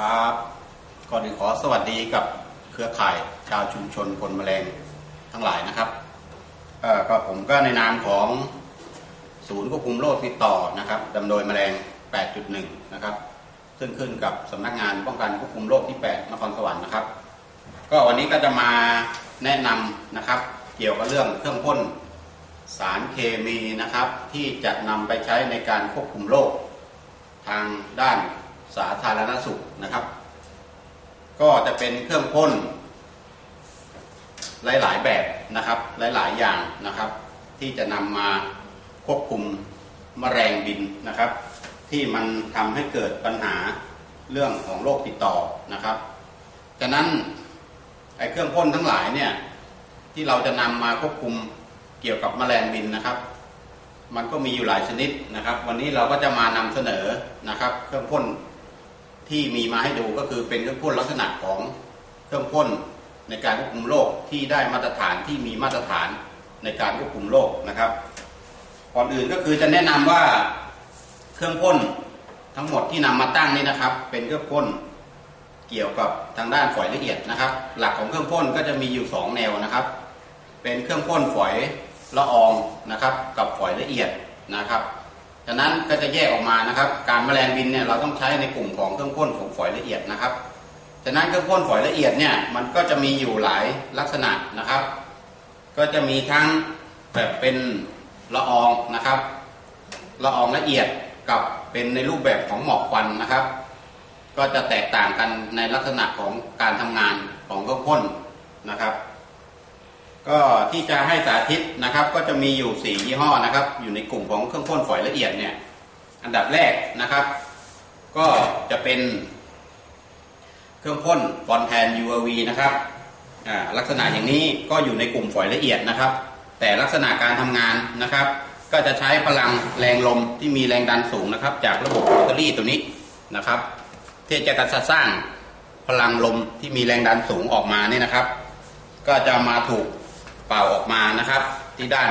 ครับก่อนอื่นขอสวัสดีกับเครือข่ายชาวชุมชนคนแมลงทั้งหลายนะครับเอ่อก็ผมก็ในนามของศูนย์ควบคุมโรคติดต่อนะครับดำโดยแมลง 8.1 นะครับ ซึ่งขึ้นกับสำนักงานป้องกันควบคุมโรคที่ 8 นครสวรรค์นะครับ ก็วันนี้ก็จะมาแนะนำนะครับ เกี่ยวกับเรื่องเครื่องพ่นสารเคมีนะครับ ที่จะนำไปใช้ในการควบคุมโรคทางด้าน สาธารณสุขนะครับ ก็จะเป็นเครื่องพ่นหลาย ๆ แบบนะครับ หลาย ๆ อย่างนะครับ ที่จะนำมาควบคุมมแมลงบินนะครับ ที่มันทำให้เกิดปัญหาเรื่องของโรคติดต่อนะครับฉะนั้นไอ้เครื่องพ่นทั้งหลายเนี่ยที่เราจะนำมาควบคุมเกี่ยวกับแมลงบินนะครับ มันก็มีอยู่หลายชนิดนะครับ วันนี้เราก็จะมานำเสนอนะครับ เครื่องพ่น ที่มีมาให้ดูก็คือเป็นเครื่องพ่นลักษณะของเครื่องพ่นในการควบคุมโรคที่ได้มาตรฐานที่มีมาตรฐานในการควบคุมโรคนะครับก่อนอื่นก็คือจะแนะนำว่าเครื่องพ่นทั้งหมดที่นำมาตั้งนี้นะครับ เป็นเครื่องพ่นเกี่ยวกับทางด้านฝอยละเอียดนะครับ หลักของเครื่องพ่นก็จะมีอยู่สองแนวนะครับ เป็นเครื่องพ่นฝอยละอองนะครับ กับฝอยละเอียดนะครับ ฉะนั้นก็จะแยกออกมานะครับ การแมลงบินเนี่ยเราต้องใช้ในกลุ่มของเครื่องพ่นของฝอยละเอียดนะครับฉะนั้นเครื่องพ่นฝอยละเอียดเนี่ยมันก็จะมีอยู่หลายลักษณะนะครับ ก็จะมีทั้งแบบเป็นละอองนะครับ ละอองละเอียดกับเป็นในรูปแบบของหมอกควันนะครับ ก็จะแตกต่างกันในลักษณะของการทำงานของเครื่องพ่นนะครับ ก็ที่จะให้สาธิตนะครับก็จะมีอยู่สี่ยี่ห้อนะครับ อยู่ในกลุ่มของเครื่องพ่นฝอยละเอียดเนี่ยอันดับแรกนะครับ ก็จะเป็นเครื่องพ่นฟอนแทน UAV นะครับอ่าลักษณะอย่างนี้ก็อยู่ในกลุ่มฝอยละเอียดนะครับ แต่ลักษณะการทำงานนะครับ ก็จะใช้พลังแรงลมที่มีแรงดันสูงนะครับ จากระบบแบตเตอรี่ตัวนี้นะครับที่จะกระสร้างพลังลมที่มีแรงดันสูงออกมาเนี่ยนะครับ ก็จะมาถูก เป่าออกมานะครับ ที่ด้าน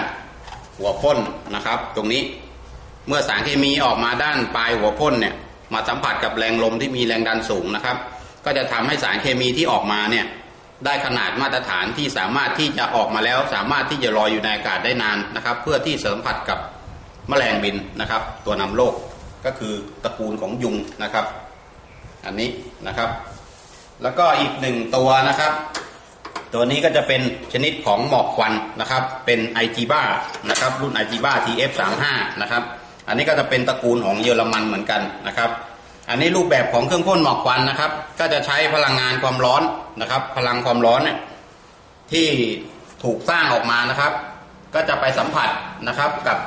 หัวพ่นนะครับ ตรงนี้เมื่อสารเคมีออกมาด้านปลายหัวพ่นเนี่ยมาสัมผัสกับแรงลมที่มีแรงดันสูงนะครับ ก็จะทำให้สารเคมีที่ออกมาเนี่ยได้ขนาดมาตรฐานที่สามารถที่จะออกมาแล้ว สามารถที่จะลอยอยู่ในอากาศได้นานนะครับ เพื่อที่เสริมผัดกับแมลงบินนะครับ ตัวนำโรคก็คือตระกูลของยุงนะครับ อันนี้นะครับ แล้วก็อีกหนึ่งตัวนะครับ ตัวนี้ก็จะเป็นชนิดของหมอกควันนะครับ เป็นไอจีบ้านะครับรุ่นไอจีบ้า TF35 นะครับ อันนี้ก็จะเป็นตระกูลของเยอรมันเหมือนกันนะครับ อันนี้รูปแบบของเครื่องพ่นหมอกควันนะครับ ก็จะใช้พลังงานความร้อนนะครับ พลังความร้อนเนี่ยที่ถูกสร้างออกมานะครับ ก็จะไปสัมผัสนะครับกับ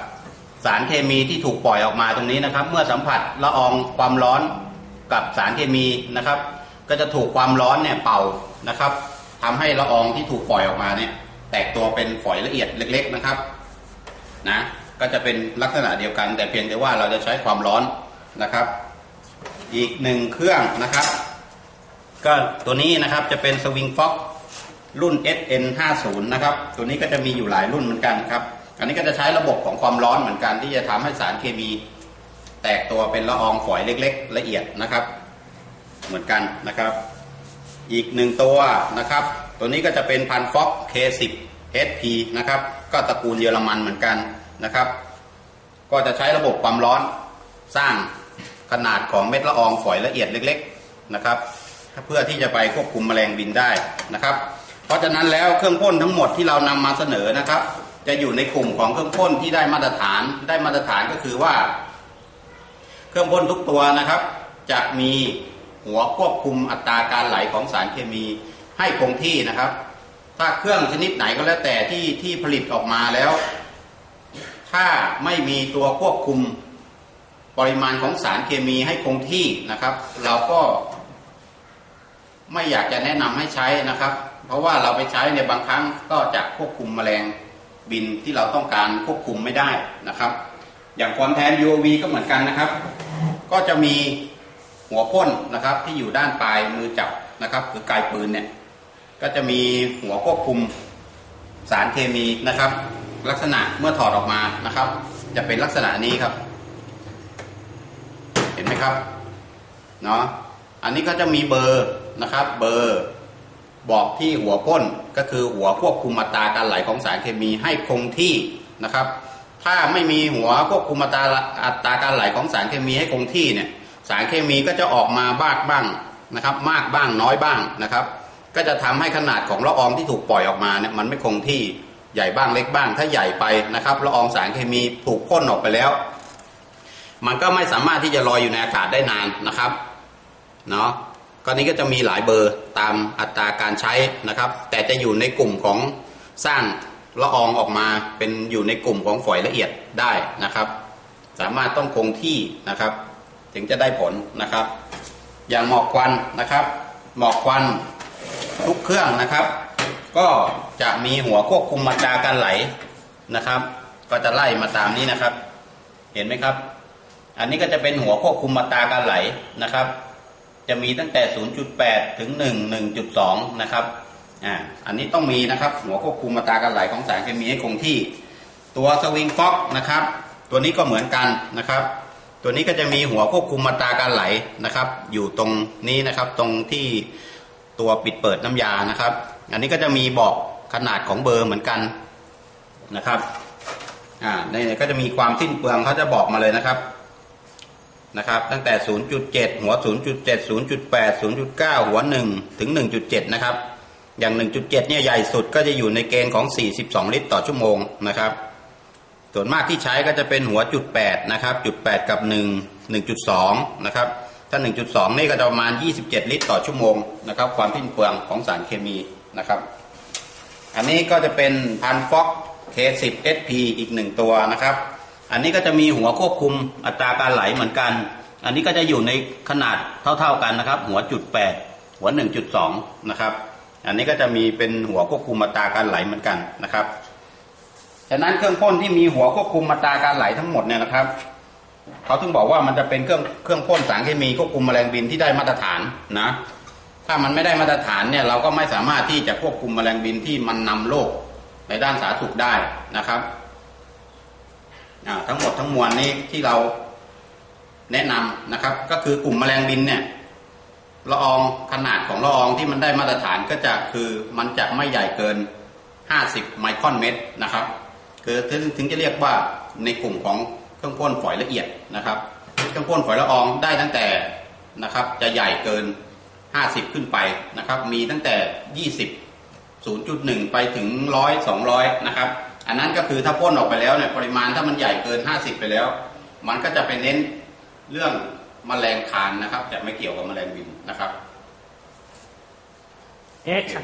สารเคมีที่ถูกปล่อยออกมาตรงนี้นะครับ เมื่อสัมผัสละอองความร้อนกับสารเคมีนะครับ ก็จะถูกความร้อนเนี่ยเป่านะครับ ทำให้ละอองที่ถูกปล่อยออกมาเนี่ยแตกตัวเป็นฝอยละเอียดเล็ก ๆนะครับนะก็จะเป็นลักษณะเดียวกัน แต่เพียงแต่ว่าเราจะใช้ความร้อนนะครับ อีกหนึ่งเครื่องนะครับ ก็ตัวนี้นะครับจะเป็นสวิงฟ็อกรุ่น SN50 นะครับตัวนี้ก็จะมีอยู่หลายรุ่นเหมือนกันครับอันนี้ก็จะใช้ระบบของความร้อนเหมือนกันที่จะทำให้สารเคมี แตกตัวเป็นละอองฝอยเล็ก ๆ ละเอียดนะครับ เหมือนกันนะครับ อีกหนึ่งตัวนะครับ ตัวนี้ก็จะเป็นพันฟ็อก K10 SP นะครับ ก็ตระกูลเยอรมันเหมือนกันนะครับ ก็จะใช้ระบบความร้อนสร้างขนาดของเม็ดละอองฝอยละเอียดเล็ก ๆนะครับ เพื่อที่จะไปควบคุมแมลงบินได้นะครับ เพราะฉะนั้นแล้วเครื่องพ่นทั้งหมดที่เรานำมาเสนอนะครับ จะอยู่ในกลุ่มของเครื่องพ่นที่ได้มาตรฐานได้มาตรฐานก็คือว่า เครื่องพ่นทุกตัวนะครับ จะมี หัวควบคุมอัตราการไหลของสารเคมีให้คงที่นะครับ ถ้าเครื่องชนิดไหนก็แล้วแต่ที่ที่ผลิตออกมาแล้ว ถ้าไม่มีตัวควบคุมปริมาณของสารเคมีให้คงที่นะครับ เราก็ ไม่อยากจะแนะนำให้ใช้นะครับ เพราะว่าเราไปใช้ในบางครั้งก็จะควบคุมแมลงบินที่เราต้องการควบคุมไม่ได้นะครับ อย่างคอนแทน U O V ก็เหมือนกันนะครับ ก็จะมี หัวพ่นนะครับที่อยู่ด้านปลายมือจับนะครับคือกายปืนเนี่ยก็จะมีหัวควบคุมสารเคมีนะครับ ลักษณะเมื่อถอดออกมานะครับ จะเป็นลักษณะนี้ครับ เห็นไหมครับเนาะอันนี้ก็จะมีเบอร์นะครับ เบอร์บอกที่หัวพ่นก็คือหัวควบคุมอัตราการไหลของสารเคมีให้คงที่นะครับ ถ้าไม่มีหัวควบคุมอัตราอัตราการไหลของสารเคมีให้คงที่เนี่ย สารเคมีก็จะออกมาบ้างบ้างนะครับ มากบ้างน้อยบ้างนะครับ ก็จะทำให้ขนาดของละอองที่ถูกปล่อยออกมาเนี่ยมันไม่คงที่ใหญ่บ้างเล็กบ้าง ถ้าใหญ่ไปนะครับละอองสารเคมีถูกพ่นออกไปแล้ว มันก็ไม่สามารถที่จะลอยอยู่ในอากาศได้นานนะครับเนาะก็นี้ก็จะมีหลายเบอร์ตามอัตราการใช้นะครับ แต่จะอยู่ในกลุ่มของสร้างละอองออกมาเป็นอยู่ในกลุ่มของฝอยละเอียดได้นะครับ สามารถต้องคงที่นะครับ ถึงจะได้ผลนะครับ อย่างหมอกควันนะครับ หมอกควันทุกเครื่องนะครับ ก็จะมีหัวควบคุมอัตราการไหลนะครับ ก็จะไล่มาตามนี้นะครับ เห็นไหมครับ อันนี้ก็จะเป็นหัวควบคุมอัตราการไหลนะครับ จะมีตั้งแต่ 0.8 ถึง 1 1.2 นะครับอ่าอันนี้ต้องมีนะครับหัวควบคุมอัตราการไหลของสารเคมีให้คงที่ ตัวสวิงฟ็อกนะครับ ตัวนี้ก็เหมือนกันนะครับ ตัวนี้ก็จะมีหัวควบคุมอัตราการไหลนะครับ อยู่ตรงนี้นะครับตรงที่ตัวปิดเปิดน้ำยานะครับ อันนี้ก็จะมีบอกขนาดของเบอร์เหมือนกันนะครับอ่าในก็จะมีความสิ้นเปลืองเขาจะบอกมาเลยนะครับนะครับ ตั้งแต่ 0.7 หัว 0.7 0.8 0.9 หัว 1 ถึง 1.7 นะครับ อย่าง 1.7 เนี่ยใหญ่สุดก็จะอยู่ในเกณฑ์ของ 42 ลิตรต่อชั่วโมงนะครับ ส่วนมากที่ใช้ก็จะเป็นหัวจุด8นะครับจุด8กับ 1 1.2นะครับถ้า 1.2 นี่ก็จะประมาณ 27 ลิตรต่อชั่วโมงนะครับความสิ้นเปลืองของสารเคมีนะครับ อันนี้ก็จะเป็นพันฟ็อก K10 SP อีกหนึ่งตัวนะครับ อันนี้ก็จะมีหัวควบคุมอัตราการไหลเหมือนกัน อันนี้ก็จะอยู่ในขนาดเท่า ๆกันนะครับ หัวจุด8หัว 1.2 นะครับ อันนี้ก็จะมีเป็นหัวควบคุมอัตราการไหลเหมือนกันนะครับ ฉะนั้นเครื่องพ่นที่มีหัวควบคุมอัตราการไหลทั้งหมดเนี่ยนะครับเขาถึงบอกว่ามันจะเป็นเครื่องเครื่องพ่นสารเคมีควบคุมแมลงบินที่ได้มาตรฐานนะ ถ้ามันไม่ได้มาตรฐานเนี่ยเราก็ไม่สามารถที่จะควบคุมแมลงบินที่มันนำโรคในด้านสาธารณสุขได้นะครับทั้งหมดทั้งมวลนี้ที่เราแนะนำนะครับ ก็คือกลุ่มแมลงบินเนี่ยละอองขนาดของละอองที่มันได้มาตรฐานก็จะคือมันจะไม่ใหญ่เกิน 50 ไมครอนเมตรนะครับ คือถึงถึงจะเรียกว่าในกลุ่มของเครื่องพ่นฝอยละเอียดนะครับ เครื่องพ่นฝอยละอองได้ตั้งแต่นะครับ จะใหญ่เกิน 50 ขึ้นไปนะครับ มีตั้งแต่ 20 0.1 ไปถึง 100 200 นะครับ อันนั้นก็คือถ้าพ่นออกไปแล้วเนี่ยปริมาณถ้ามันใหญ่เกิน 50 ไปแล้ว มันก็จะไปเน้นเรื่องแมลงคานนะครับ แต่ไม่เกี่ยวกับแมลงบินนะครับ Action